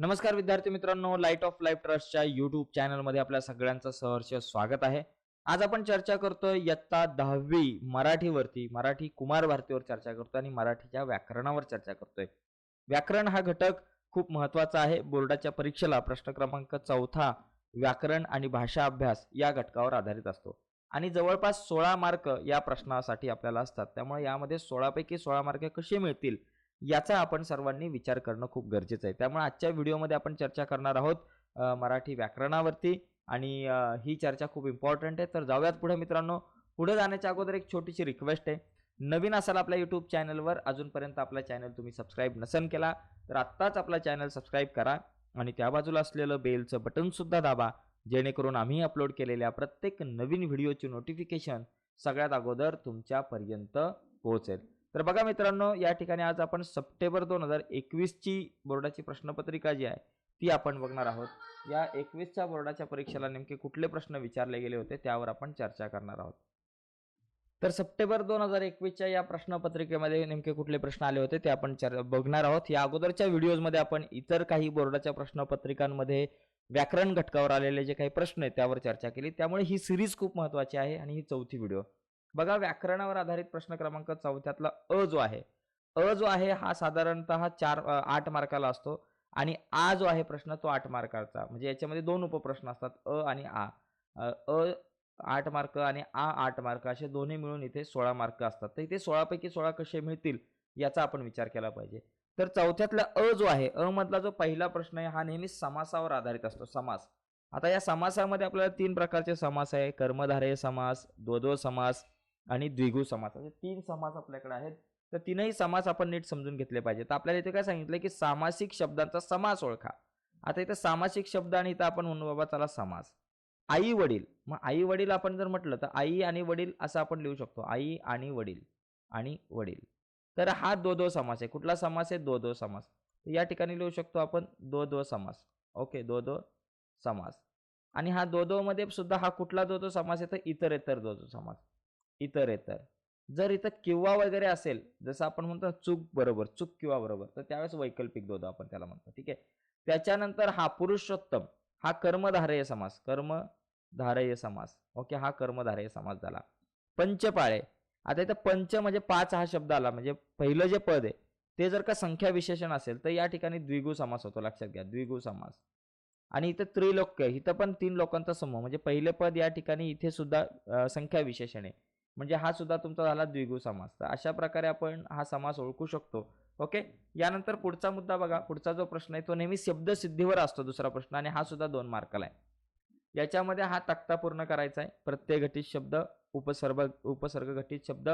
नमस्कार विद्यार्थी मित्रांनो लाइट ऑफ लाईफ ट्रस्टच्या युट्यूब चॅनलमध्ये आपल्या सगळ्यांचं सहर्ष स्वागत आहे. आज आपण चर्चा करतोय इयत्ता दहावी मराठीवरती मराठी कुमार भारतीवर चर्चा करतोय आणि मराठीच्या व्याकरणावर चर्चा करतोय. व्याकरण हा घटक खूप महत्त्वाचा आहे. बोर्डाच्या परीक्षेला प्रश्न क्रमांक चौथा व्याकरण आणि भाषा अभ्यास या घटकावर आधारित असतो. आणि जवळपास सोळा मार्क या प्रश्नासाठी आपल्याला असतात. त्यामुळे यामध्ये सोळापैकी सोळा मार्क कसे मिळतील? याचा आपण सर्वांनी विचार करणं खूप गरजेचं आहे. त्यामुळे आजच्या व्हिडिओमध्ये आपण चर्चा करणार आहोत मराठी व्याकरणावरती आणि ही चर्चा खूप इम्पॉर्टंट आहे. तर जाऊयात पुढे मित्रांनो. पुढे जाण्याच्या अगोदर एक छोटीशी रिक्वेस्ट आहे. नवीन असाल आपल्या यूट्यूब चॅनलवर अजूनपर्यंत आपला चॅनल तुम्ही सबस्क्राईब नसन केला तर आत्ताच आपला चॅनल सबस्क्राईब करा आणि त्या बाजूला असलेलं बेलचं बटनसुद्धा दाबा जेणेकरून आम्ही अपलोड केलेल्या प्रत्येक नवीन व्हिडिओची नोटिफिकेशन सगळ्यात अगोदर तुमच्यापर्यंत पोहोचेल. तर बघा मित्रांनो या ठिकाणी आज आपण सप्टेंबर दोन हजार एकवीसची बोर्डाची प्रश्नपत्रिका जी आहे ती आपण बघणार आहोत. या एकवीसच्या बोर्डाच्या परीक्षेला नेमके कुठले प्रश्न विचारले गेले होते त्यावर आपण चर्चा करणार आहोत. तर सप्टेंबर दोन हजार एकवीसच्या या प्रश्नपत्रिकेमध्ये नेमके कुठले प्रश्न आले होते ते आपण चर बघणार आहोत. या अगोदरच्या व्हिडिओजमध्ये आपण इतर काही बोर्डाच्या प्रश्नपत्रिकांमध्ये व्याकरण घटकावर आलेले जे काही प्रश्न आहेत त्यावर चर्चा केली. त्यामुळे ही सिरीज खूप महत्वाची आहे आणि ही चौथी व्हिडिओ. बघा व्याकरणावर आधारित प्रश्न क्रमांक चौथ्यातला अ जो आहे अ जो आहे हा साधारणतः चार आठ मार्काला असतो आणि आ जो आहे प्रश्न तो आठ मार्काचा. म्हणजे याच्यामध्ये दोन उपप्रश्न असतात अ आणि आ. अ आठ मार्क आणि आ आठ मार्क असे दोन्ही मिळून इथे सोळा मार्क असतात. तर इथे सोळापैकी सोळा कसे मिळतील याचा आपण विचार केला पाहिजे. तर चौथ्यातला अ जो आहे अ मधला जो पहिला प्रश्न आहे हा नेहमी समासावर आधारित असतो समास. आता या समासामध्ये आपल्याला तीन प्रकारचे समास आहे कर्मधारय समास दोदो समास आणि द्विगु समास. असे तीन समास आपल्याकडे आहेत. तर तीनही समास आपण नीट समजून घेतले पाहिजे तर आपल्याला इथे काय सांगितलं की सामासिक शब्दांचा समास ओळखा. आता इथं सामासिक शब्द आणि इथं आपण म्हणू बाबा चला समास. आई वडील. मग आई वडील आपण जर म्हटलं तर आई आणि वडील असं आपण लिहू शकतो. आई आणि वडील आणि वडील. तर हा दो दो समास आहे. कुठला समास आहे? दो दो समास या ठिकाणी लिहू शकतो आपण दो दो समास. ओके दो दो समास. आणि हा दो दो मध्ये सुद्धा हा कुठला दो दो समास आहे? तर इतर इतर दो दो समास. इतर इतर. जर इथं किंवा वगैरे असेल जसं आपण म्हणतो चूक बरोबर चूक किंवा बरोबर तर त्यावेळेस वैकल्पिक दोदो आपण त्याला म्हणतो ठीक आहे? त्याच्यानंतर हा पुरुषोत्तम हा कर्मधारय समास कर्मधारय समास ओके? हा कर्मधारय समास झाला. पंचपाळे. आता इथं पंच म्हणजे पाच हा शब्द आला म्हणजे पहिलं जे पद आहे ते जर का संख्या विशेषण असेल तर या ठिकाणी द्विगु समास होतो लक्षात घ्या द्विगु समास. आणि इथं त्रिलोक्य इथं पण तीन लोकांचा समूह म्हणजे पहिले पद या ठिकाणी इथे सुद्धा संख्या विशेषण आहे. म्हणजे हा सुद्धा तुमचा झाला द्विगु समास. तर अशा प्रकारे आपण हा समास ओळखू शकतो. ओके? यानंतर पुढचा मुद्दा बघा. पुढचा जो प्रश्न आहे तो नेहमी शब्दसिद्धीवर असतो दुसरा प्रश्न आणि हा सुद्धा दोन मार्काला आहे. याच्यामध्ये हा तक्ता पूर्ण करायचा आहे. प्रत्यय घटित शब्द उपसर्ग उपसर्ग घटित शब्द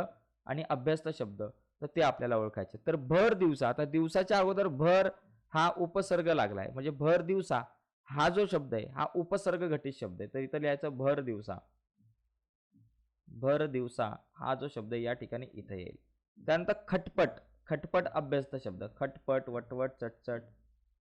आणि अभ्यस्त शब्द. तर ते आपल्याला ओळखायचे. तर भर दिवसा आता दिवसाच्या अगोदर भर हा उपसर्ग लागलाय. म्हणजे भर दिवसा हा जो शब्द आहे हा उपसर्ग घटित शब्द आहे. तर इथं लिहायचं भर दिवसा. भर दिवसा हा जो शब्द या ठिकाणी इथं येईल. त्यानंतर खटपट खटपट अभ्यस्त शब्द. खटपट वटवट चटचट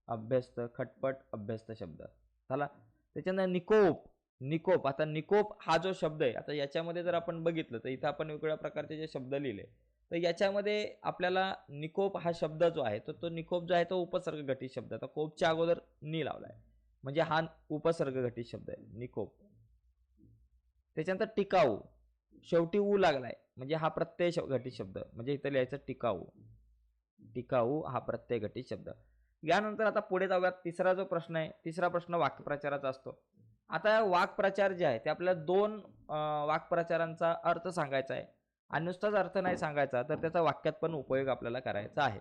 अभ्यस्त खटपट अभ्यस्त शब्द. झाला त्याच्यानंतर निकोप निकोप. आता निकोप हा जो शब्द आहे आता याच्यामध्ये जर आपण बघितलं तर इथं आपण वेगवेगळ्या प्रकारचे जे शब्द लिहिले तर याच्यामध्ये आपल्याला निकोप हा शब्द जो आहे तो तो निकोप जो आहे तो उपसर्ग घटित शब्द आता कोपच्या अगोदर नि लावलाय. म्हणजे हा उपसर्ग घटित शब्द आहे निकोप. त्याच्यानंतर टिकाऊ. शेवटी ऊ लागलाय. म्हणजे हा प्रत्यय घटित शब्द. म्हणजे इथं लिहायचं टिकाऊ. टिकाऊ हा प्रत्यय घटित शब्द. यानंतर आता पुढे जाऊयात. तिसरा जो प्रश्न आहे तिसरा प्रश्न वाक्प्रचाराचा असतो. आता वाक्प्रचार जे आहे ते आपल्याला दोन वाक्प्रचारांचा अर्थ सांगायचा आहे. आणि नुसताच अर्थ नाही सांगायचा तर त्याचा वाक्यात पण उपयोग आपल्याला करायचा आहे.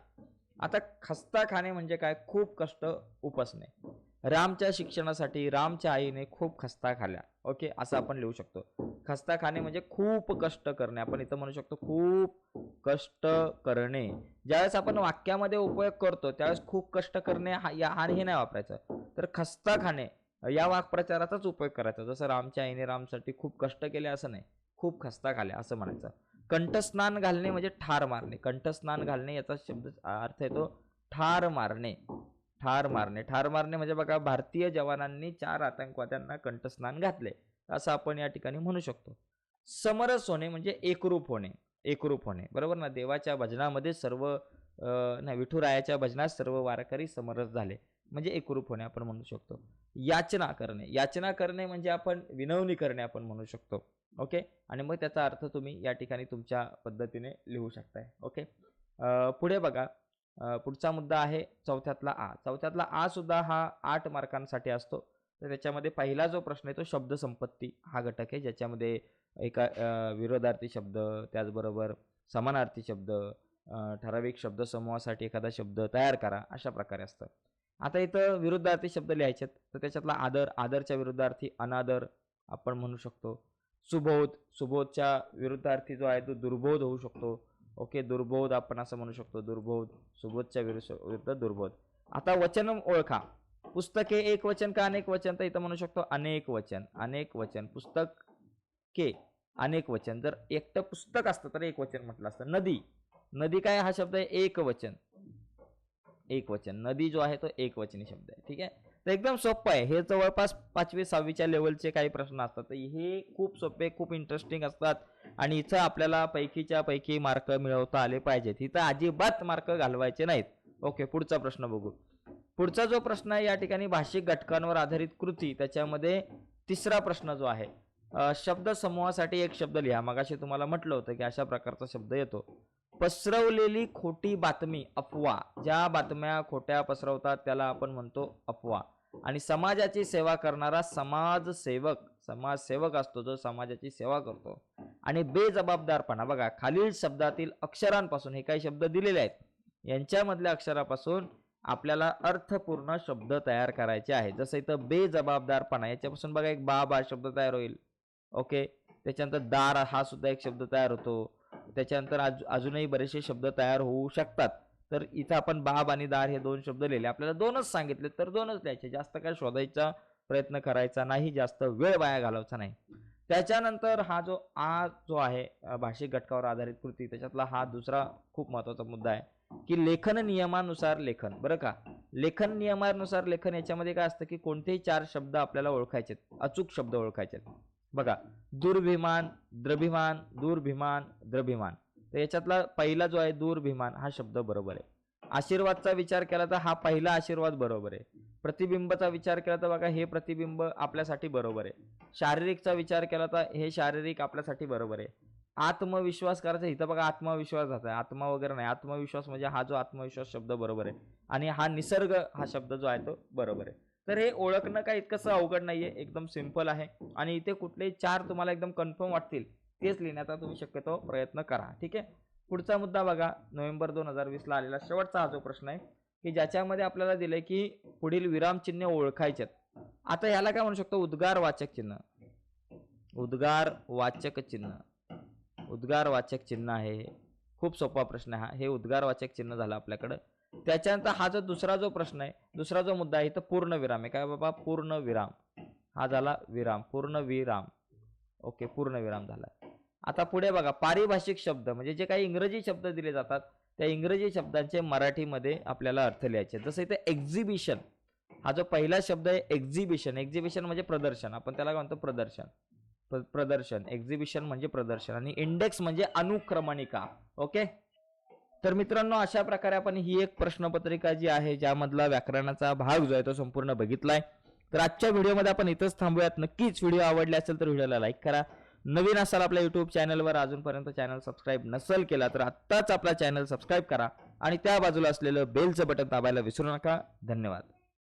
आता खस्ता खाणे म्हणजे काय? खूप कष्ट उपसणे. रामच्या शिक्षणासाठी रामच्या आईने खूप खस्ता खाल्या ओके? असं आपण लिहू शकतो. खस्ता खाणे म्हणजे खूप कष्ट करणे. आपण इथं म्हणू शकतो खूप कष्ट करणे. ज्यावेळेस आपण वाक्यामध्ये उपयोग करतो त्यावेळेस खूप कष्ट करणे हा या आणि हे नाही वापरायचं. तर खस्ता खाणे या वाक्प्रचाराचाच उपयोग करायचा. जसं रामच्या आईने रामसाठी खूप कष्ट केले असं नाही. खूप खस्ता खाल्या असं म्हणायचं. कंठस्नान घालणे म्हणजे ठार मारणे. कंठस्नान घालणे याचा शब्द अर्थ येतो ठार मारणे. ठार मारणे. ठार मारणे म्हणजे बघा भारतीय जवानांनी चार आतंकवाद्यांना कंठस्नान घातले. असं आपण या ठिकाणी म्हणू शकतो. समरस होणे म्हणजे एकरूप होणे एकरूप होणे. बरोबर ना? देवाच्या भजनामध्ये सर्व ना विठुरायाच्या भजनात सर्व वारकरी समरस झाले. म्हणजे एकरूप होणे आपण म्हणू शकतो. याचना करणे. याचना करणे म्हणजे आपण विनवणी करणे आपण म्हणू शकतो. ओके? आणि मग त्याचा अर्थ तुम्ही या ठिकाणी तुमच्या पद्धतीने लिहू शकताय. ओके? पुढे बघा. पुढचा मुद्दा आहे चौथ्यातला आ. चौथ्यातला आ सुद्धा हा आठ मार्कांसाठी असतो. तर त्याच्यामध्ये पहिला जो प्रश्न आहे तो शब्दसंपत्ती हा घटक आहे ज्याच्यामध्ये एका विरोधार्थी शब्द त्याचबरोबर समानार्थी शब्द ठराविक शब्दसमूहासाठी एखादा शब्द तयार करा अशा प्रकारे असतं. आता इथं विरुद्धार्थी शब्द लिहायचे आहेत तर त्याच्यातला आदर आदरच्या विरुद्धार्थी अनादर आपण म्हणू शकतो. सुबोध सुबोधच्या विरुद्धार्थी जो आहे तो दुर्बोध होऊ शकतो. ओके दुर्बोध आपण असं म्हणू शकतो दुर्बोध सुबोधच्या विरुद्ध विरुद्ध दुर्बोध. आता वचन ओळखा. पुस्तके एक वचन का अनेक वचन? तर इथं म्हणू शकतो अनेक वचन अनेक वचन. पुस्तक के अनेक वचन. जर एकटं पुस्तक असतं तर एक वचन म्हटलं असतं. नदी. नदी काय हा शब्द आहे? एक वचन. एक वचन. नदी जो आहे तो एक वचनी शब्द आहे. ठीक आहे? तर एकदम सोपं आहे. हे जवळपास पाचवी सहावीच्या लेवलचे काही प्रश्न असतात. तर हे खूप सोपे खूप इंटरेस्टिंग असतात. आणि इथं आपल्याला पैकीच्या पैकी मार्क मिळवता आले पाहिजेत. इथं अजिबात मार्क घालवायचे नाहीत. ओके पुढचा प्रश्न बघू. पुढचा जो प्रश्न आहे या ठिकाणी भाषिक घटकांवर आधारित कृती त्याच्यामध्ये तिसरा प्रश्न जो आहे शब्द समूहासाठी एक शब्द लिहा. मगाशी तुम्हाला म्हटलं होतं की अशा प्रकारचा शब्द येतो. पसरवलेली खोटी बातमी अफवा. ज्या बातम्या खोट्या पसरवतात त्याला आपण म्हणतो अफवा. आणि समाजाची सेवा करणारा समाजसेवक समाजसेवक असतो जो समाजाची सेवा करतो. आणि बेजबाबदारपणा. बघा खालील शब्दातील अक्षरांपासून हे काही शब्द दिलेले आहेत. यांच्यामधल्या अक्षरापासून आपल्याला अर्थपूर्ण शब्द तयार करायचे आहे जसं इथं बेजबाबदारपणा याच्यापासून बघा एक बाब हा शब्द तयार होईल. ओके? त्याच्यानंतर दार हा सुद्धा एक शब्द तयार होतो. त्याच्यानंतर आज अजूनही बरेचसे शब्द तयार होऊ शकतात. तर इथं आपण बाब आणि दार हे दोन शब्द लिहिले. आपल्याला दोनच सांगितले तर दोनच लिहायचे. जास्त काय शोधायचा प्रयत्न करायचा नाही. जास्त वेळ वाया घालवायचा नाही. त्याच्यानंतर हा जो आ जो आहे भाषिक घटकावर आधारित कृती त्याच्यातला हा दुसरा खूप महत्त्वाचा मुद्दा आहे. की लेखन नियमानुसार लेखन. बरं का? लेखन नियमानुसार लेखन याच्यामध्ये काय असतं की कोणतेही चार शब्द आपल्याला ओळखायचे अचूक शब्द ओळखायचे बघा दुर्भिमान द्रभिमान दुर्भिमान द्रभिमान. तर याच्यातला पहिला जो आहे दुर्भिमान हा शब्द बरोबर आहे. आशीर्वादचा विचार केला तर हा पहिला आशीर्वाद बरोबर आहे. प्रतिबिंबचा विचार केला तर बघा हे प्रतिबिंब आपल्यासाठी बरोबर आहे. शारीरिकचा विचार केला तर हे शारीरिक आपल्यासाठी बरोबर आहे. आत्मविश्वास करायचा इथं बघा आत्मविश्वास जात आहे. आत्मा वगैरे नाही. आत्मविश्वास म्हणजे हा जो आत्मविश्वास शब्द बरोबर आहे. आणि हा निसर्ग हा शब्द जो आहे तो बरोबर आहे. तर हे ओळखणं काय इतकंसं अवघड नाहीये. एकदम सिंपल आहे. आणि इथे कुठलेही चार तुम्हाला एकदम कन्फर्म वाटतील तेच लिहिण्याचा तुम्ही शक्यतो प्रयत्न करा. ठीक आहे? पुढचा मुद्दा बघा. नोव्हेंबर दोन हजार वीसला आलेला शेवटचा हा जो प्रश्न आहे की ज्याच्यामध्ये आपल्याला दिलंय की पुढील विरामचिन्ह ओळखायचे आता ह्याला काय म्हणू शकतो? उद्गार वाचक चिन्ह. उद्गार वाचक चिन्ह. उद्गारवाचक चिन्ह आहे. हे. खूप सोपा प्रश्न आहे हा हे उद्गारवाचक चिन्ह झालं आपल्याकडं. त्याच्यानंतर हा जो दुसरा जो प्रश्न आहे दुसरा जो मुद्दा आहे तो पूर्ण विराम आहे. काय बाबा? पूर्ण विराम. हा झाला विराम. पूर्ण विराम. ओके पूर्ण विराम झाला. आता पुढे बघा. पारिभाषिक शब्द म्हणजे जे काही इंग्रजी शब्द दिले जातात त्या इंग्रजी शब्दांचे मराठीमध्ये आपल्याला अर्थ लिहायचे जसं इथे एक्झिबिशन हा जो पहिला शब्द आहे एक्झिबिशन एक्झिबिशन म्हणजे प्रदर्शन. आपण त्याला काय म्हणतो? प्रदर्शन. प्रदर्शन एक्झिबिशन म्हणजे प्रदर्शन आणि इंडेक्स म्हणजे अनुक्रमणिका ओके तर मित्रांनो अशा प्रकारे आपण ही एक प्रश्नपत्रिका जी आहे ज्यामधला व्याकरणाचा भाग जो आहे तो संपूर्ण बघितलाय. तर आजच्या व्हिडिओमध्ये आपण इथंच थांबूयात. नक्कीच व्हिडिओ आवडले असेल तर व्हिडिओला लाईक करा. नवीन असाल आपल्या युट्यूब चॅनलवर अजूनपर्यंत चॅनल सबस्क्राईब नसेल केला तर आत्ताच आपला चॅनल सबस्क्राईब करा. आणि त्या बाजूला असलेलं बेलचं बटन दाबायला विसरू नका. धन्यवाद.